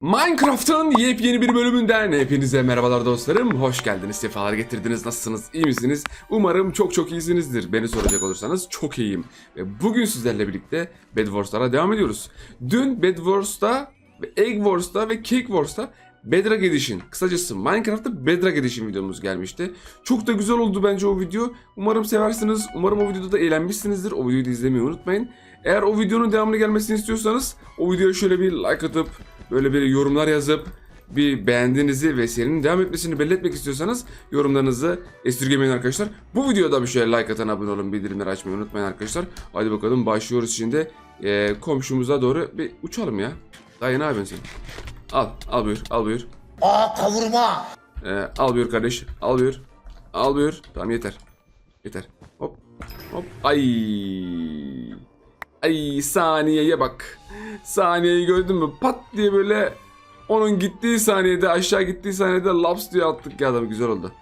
Minecraft'ın yepyeni bir bölümünden hepinize merhabalar dostlarım. Hoş geldiniz, sefalar getirdiniz. Nasılsınız, iyi misiniz? Umarım çok çok iyisinizdir. Beni soracak olursanız çok iyiyim. Ve bugün sizlerle birlikte Bed Wars'lara devam ediyoruz. Dün Bed Wars'ta, Egg Wars'ta ve Cake Wars'ta Bedrock Edition, kısacası Minecraft'ta Bedrock Edition videomuz gelmişti. Çok da güzel oldu bence o video. Umarım seversiniz. Umarım o videoda da eğlenmişsinizdir. O videoyu da izlemeyi unutmayın. Eğer o videonun devamını gelmesini istiyorsanız o videoya şöyle bir like atıp böyle bir yorumlar yazıp bir beğendiğinizi ve serinin devam etmesini belli etmek istiyorsanız yorumlarınızı esirgemeyin arkadaşlar. Bu videoda bir şöyle like atan abone olun bildirimleri açmayı unutmayın arkadaşlar. Hadi bakalım başlıyoruz şimdi Ee, komşumuza doğru bir uçalım ya. Dayı ne yapıyorsun sen? Al al buyur al buyur. Aa kavurma. Ee, al buyur kardeş al buyur. Al buyur. Tamam yeter. Yeter. Hop hop. Ay. Ay saniyeye bak. Saniyeyi gördün mü? Pat diye böyle onun gittiği saniyede aşağı gittiği saniyede laps diye attık ya adam güzel oldu.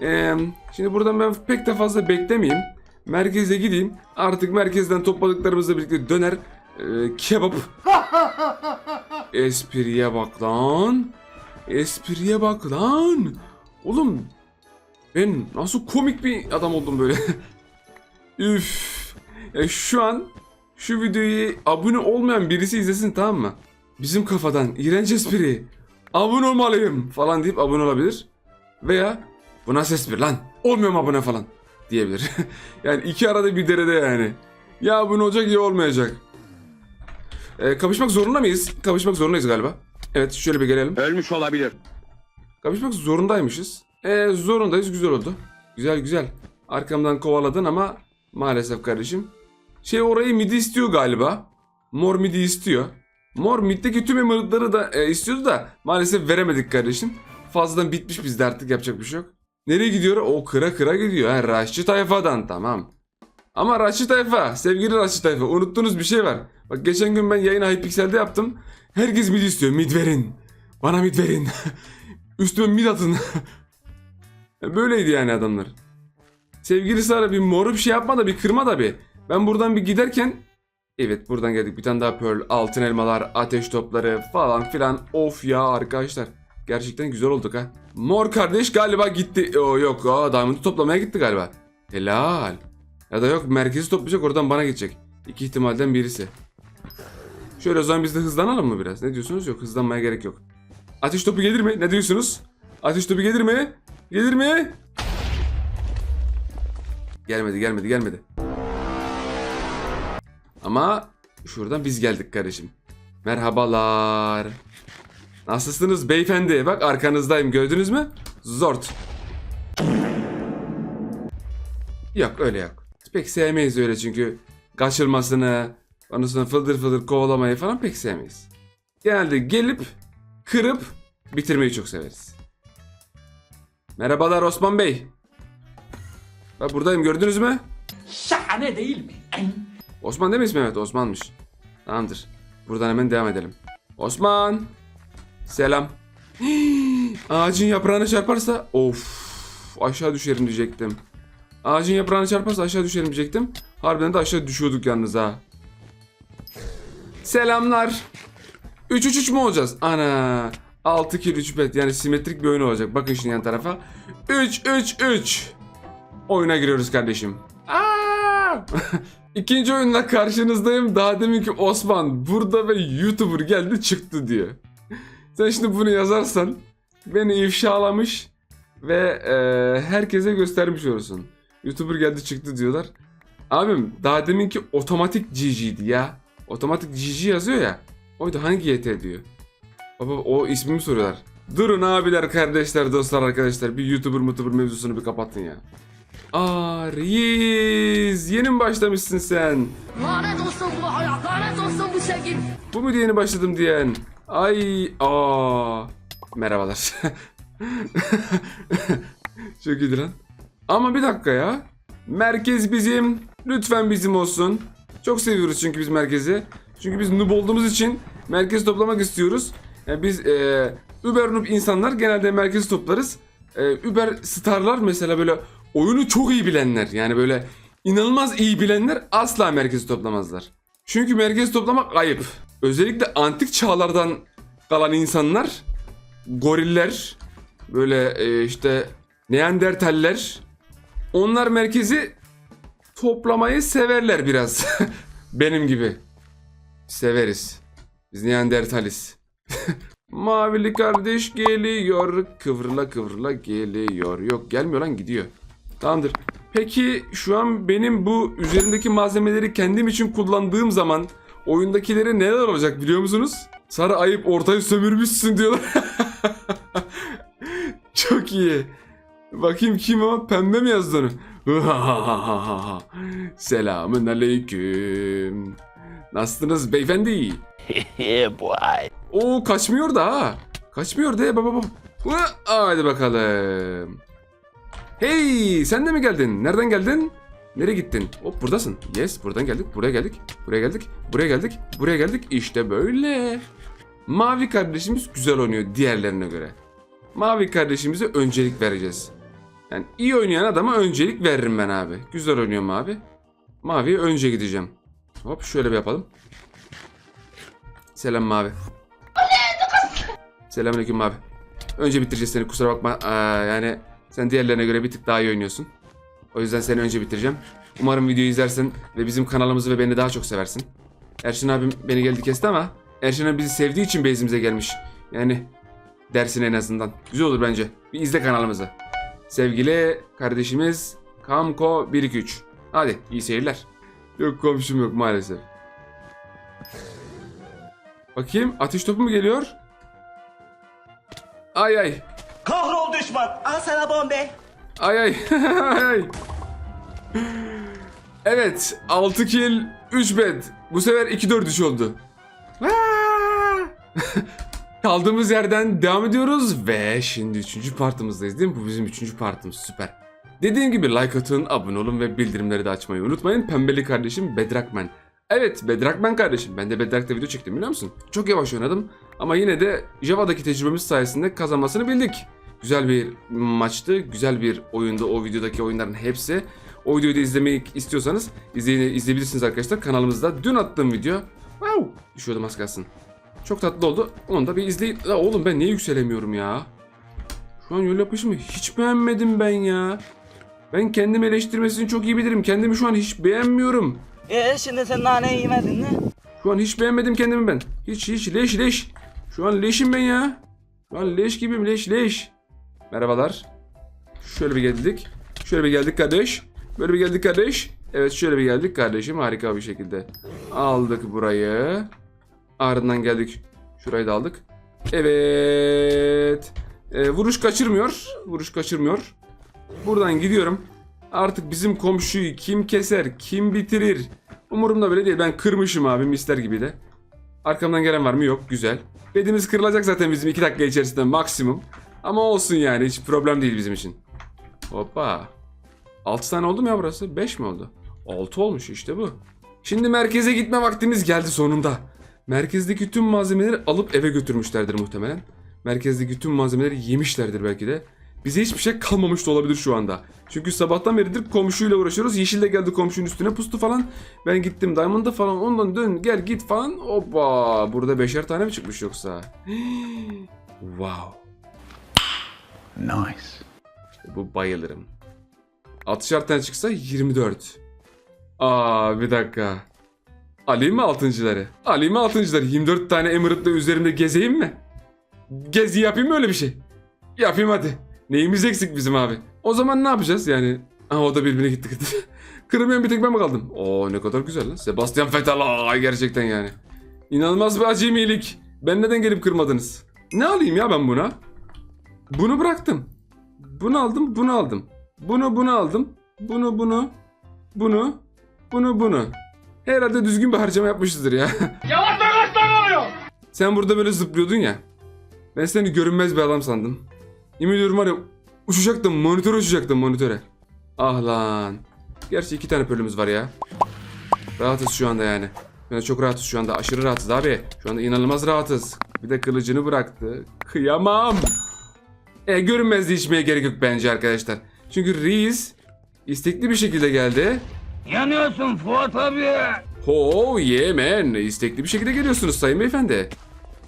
Ee, şimdi buradan ben pek de fazla beklemeyeyim. Merkeze gideyim. Artık merkezden topladıklarımızla birlikte döner e, kebap. Espriye bak lan. Espriye bak lan. Oğlum ben nasıl komik bir adam oldum böyle. Üf. Ya şu an şu videoyu abone olmayan birisi izlesin tamam mı? Bizim kafadan iğrenç espri. Abone olmalıyım falan deyip abone olabilir. Veya bu nasıl espri lan? Olmuyorum abone falan diyebilir. yani iki arada bir derede yani. Ya abone olacak ya olmayacak. Ee, kapışmak zorunda mıyız? Kapışmak zorundayız galiba. Evet şöyle bir gelelim. Ölmüş olabilir. Kapışmak zorundaymışız. Ee, zorundayız güzel oldu. Güzel güzel. Arkamdan kovaladın ama maalesef kardeşim. Şey orayı midi istiyor galiba. Mor midi istiyor. Mor middeki tüm emeraldları da e, istiyordu da maalesef veremedik kardeşim. Fazladan bitmiş bizde artık yapacak bir şey yok. Nereye gidiyor? O kıra kıra gidiyor. Ha, Raşçı tayfadan tamam. Ama Raşçı tayfa, sevgili Raşçı tayfa unuttuğunuz bir şey var. Bak geçen gün ben yayını Hypixel'de yaptım. Herkes mid istiyor. Mid verin. Bana mid verin. Üstüme mid atın. Böyleydi yani adamlar. Sevgili Sara bir moru bir şey yapma da bir kırma da bir. Ben buradan bir giderken Evet buradan geldik bir tane daha pearl, altın elmalar, ateş topları falan filan. Of ya arkadaşlar. Gerçekten güzel olduk ha. Mor kardeş galiba gitti. O yok aa diamond'ı toplamaya gitti galiba. Helal. Ya da yok merkezi toplayacak oradan bana gidecek. İki ihtimalden birisi. Şöyle o zaman biz de hızlanalım mı biraz? Ne diyorsunuz? Yok hızlanmaya gerek yok. Ateş topu gelir mi? Ne diyorsunuz? Ateş topu gelir mi? Gelir mi? Gelmedi gelmedi gelmedi. Ama şuradan biz geldik kardeşim. Merhabalar. Nasılsınız beyefendi? Bak arkanızdayım gördünüz mü? Zort. Yok öyle yok. Pek sevmeyiz öyle çünkü kaçırmasını, ondan sonra fıldır fıldır kovalamayı falan pek sevmeyiz. Genelde gelip kırıp bitirmeyi çok severiz. Merhabalar Osman Bey. Bak buradayım gördünüz mü? Şahane değil mi? Osman değil mi ismi? Evet Osman'mış. Tamamdır. Buradan hemen devam edelim. Osman. Selam. Ağacın yaprağına çarparsa of aşağı düşerim diyecektim. Ağacın yaprağına çarparsa aşağı düşerim diyecektim. Harbiden de aşağı düşüyorduk yalnız ha. Selamlar. 3 3 3 mu olacağız? Ana. 6 kill 3 bet yani simetrik bir oyun olacak. Bakın şimdi yan tarafa. 3 3 3. Oyuna giriyoruz kardeşim. İkinci oyunla karşınızdayım. Daha demin Osman burada ve YouTuber geldi çıktı diyor. Sen şimdi bunu yazarsan beni ifşalamış ve e, herkese göstermiş olursun. YouTuber geldi çıktı diyorlar. Abim daha deminki otomatik GG'di ya. Otomatik GG yazıyor ya. Oydu hangi YT diyor. Baba o ismimi soruyorlar. Durun abiler, kardeşler, dostlar, arkadaşlar. Bir YouTuber mutuber mevzusunu bir kapatın ya. Ariz yeni mi başlamışsın sen? Lanet olsun bu hayat, lanet olsun bu sevgi. Bu mu yeni başladım diyen? Ay aa. Merhabalar. Çok iyi lan. Ama bir dakika ya. Merkez bizim. Lütfen bizim olsun. Çok seviyoruz çünkü biz merkezi. Çünkü biz noob olduğumuz için merkez toplamak istiyoruz. Yani biz e, Uber noob insanlar genelde merkezi toplarız. E, Uber starlar mesela böyle oyunu çok iyi bilenler yani böyle inanılmaz iyi bilenler asla merkezi toplamazlar. Çünkü merkez toplamak ayıp. Özellikle antik çağlardan kalan insanlar, goriller, böyle e, işte Neandertaller, onlar merkezi toplamayı severler biraz. Benim gibi. Severiz. Biz Neandertaliz. Mavili kardeş geliyor. Kıvrıla kıvrıla geliyor. Yok gelmiyor lan gidiyor. Tamamdır. Peki şu an benim bu üzerindeki malzemeleri kendim için kullandığım zaman oyundakilere neler olacak biliyor musunuz? Sarı ayıp ortayı sömürmüşsün diyorlar. Çok iyi. Bakayım kim o? Pembe mi yazdı onu? Selamün aleyküm. Nasılsınız beyefendi? Boy. Oo kaçmıyor da ha. Kaçmıyor de baba baba. Hadi bakalım. Hey sen de mi geldin? Nereden geldin? Nereye gittin? Hop buradasın. Yes buradan geldik. Buraya geldik. Buraya geldik. Buraya geldik. Buraya geldik. İşte böyle. Mavi kardeşimiz güzel oynuyor diğerlerine göre. Mavi kardeşimize öncelik vereceğiz. Yani iyi oynayan adama öncelik veririm ben abi. Güzel oynuyor mavi. Maviye önce gideceğim. Hop şöyle bir yapalım. Selam mavi. Selamünaleyküm abi. Önce bitireceğiz seni kusura bakma. Aa, yani sen diğerlerine göre bir tık daha iyi oynuyorsun. O yüzden seni önce bitireceğim. Umarım videoyu izlersin ve bizim kanalımızı ve beni daha çok seversin. Erşin abim beni geldi kesti ama Erşin abi bizi sevdiği için base'imize gelmiş. Yani dersin en azından. Güzel olur bence. Bir izle kanalımızı. Sevgili kardeşimiz Kamko 123. Hadi iyi seyirler. Yok komşum yok maalesef. Bakayım ateş topu mu geliyor? Ay ay. Düşman. Al sana bombe. Ay ay. ay. Evet 6 kill 3 bed. Bu sefer 2-4 iş oldu. Aa! Kaldığımız yerden devam ediyoruz ve şimdi 3. partımızdayız değil mi? Bu bizim 3. partımız süper. Dediğim gibi like atın, abone olun ve bildirimleri de açmayı unutmayın. Pembeli kardeşim Bedrakman. Evet Bedrakman kardeşim. Ben de Bedrak'ta video çektim biliyor musun? Çok yavaş oynadım ama yine de Java'daki tecrübemiz sayesinde kazanmasını bildik. Güzel bir maçtı, güzel bir oyundu o videodaki oyunların hepsi. O videoyu da izlemek istiyorsanız izley- izleyebilirsiniz arkadaşlar kanalımızda. Dün attığım video. Wow! Düşüyordum az kalsın. Çok tatlı oldu. Onu da bir izleyin. La oğlum ben niye yükselemiyorum ya? Şu an yol yapışımı hiç beğenmedim ben ya. Ben kendim eleştirmesini çok iyi bilirim. Kendimi şu an hiç beğenmiyorum. E şimdi sen nane yemedin mi? Şu an hiç beğenmedim kendimi ben. Hiç hiç leş leş. Şu an leşim ben ya. Şu an leş gibiyim leş leş. Merhabalar. Şöyle bir geldik. Şöyle bir geldik kardeş. Böyle bir geldik kardeş. Evet şöyle bir geldik kardeşim harika bir şekilde. Aldık burayı. Ardından geldik. Şurayı da aldık. Evet. Ee, vuruş kaçırmıyor. Vuruş kaçırmıyor. Buradan gidiyorum. Artık bizim komşuyu kim keser, kim bitirir? Umurumda bile değil. Ben kırmışım abi misler gibi de. Arkamdan gelen var mı? Yok. Güzel. Bedimiz kırılacak zaten bizim 2 dakika içerisinde maksimum. Ama olsun yani hiç problem değil bizim için. Hoppa. 6 tane oldu mu ya burası? 5 mi oldu? 6 olmuş işte bu. Şimdi merkeze gitme vaktimiz geldi sonunda. Merkezdeki tüm malzemeleri alıp eve götürmüşlerdir muhtemelen. Merkezdeki tüm malzemeleri yemişlerdir belki de. Bize hiçbir şey kalmamış da olabilir şu anda. Çünkü sabahtan beridir komşuyla uğraşıyoruz. Yeşil de geldi komşunun üstüne pustu falan. Ben gittim Diamond'a falan ondan dön gel git falan. Hoppa burada beşer tane mi çıkmış yoksa? wow. Nice. Bu bayılırım. 60'ar tane çıksa 24. Aa bir dakika. Alayım mı altıncıları? Alayım mı altıncıları? 24 tane Emerald'la üzerimde gezeyim mi? Gezi yapayım mı öyle bir şey? Yapayım hadi. Neyimiz eksik bizim abi? O zaman ne yapacağız yani? Aha o da birbirine gitti gitti. Kırmayan bir tek ben mi kaldım? Oo ne kadar güzel lan. Sebastian Vettel gerçekten yani. İnanılmaz bir acemilik. Ben neden gelip kırmadınız? Ne alayım ya ben buna? Bunu bıraktım. Bunu aldım, bunu aldım. Bunu bunu aldım. Bunu bunu. Bunu. Bunu bunu. Herhalde düzgün bir harcama yapmışızdır ya. Yavaş yavaş oluyor. Sen burada böyle zıplıyordun ya. Ben seni görünmez bir adam sandım. Yemin ediyorum var ya uçacaktım monitöre uçacaktım monitöre. Ah lan. Gerçi iki tane pölümüz var ya. Rahatız şu anda yani. Yani çok rahatız şu anda. Aşırı rahatız abi. Şu anda inanılmaz rahatız. Bir de kılıcını bıraktı. Kıyamam. E görünmezliği içmeye gerek yok bence arkadaşlar. Çünkü Reis istekli bir şekilde geldi. Yanıyorsun Fuat abi. Oh yeah man. İstekli bir şekilde geliyorsunuz sayın beyefendi.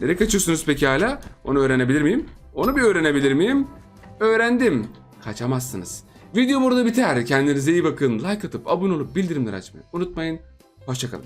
Nereye kaçıyorsunuz peki hala? Onu öğrenebilir miyim? Onu bir öğrenebilir miyim? Öğrendim. Kaçamazsınız. Video burada biter. Kendinize iyi bakın. Like atıp abone olup bildirimleri açmayı unutmayın. Hoşçakalın.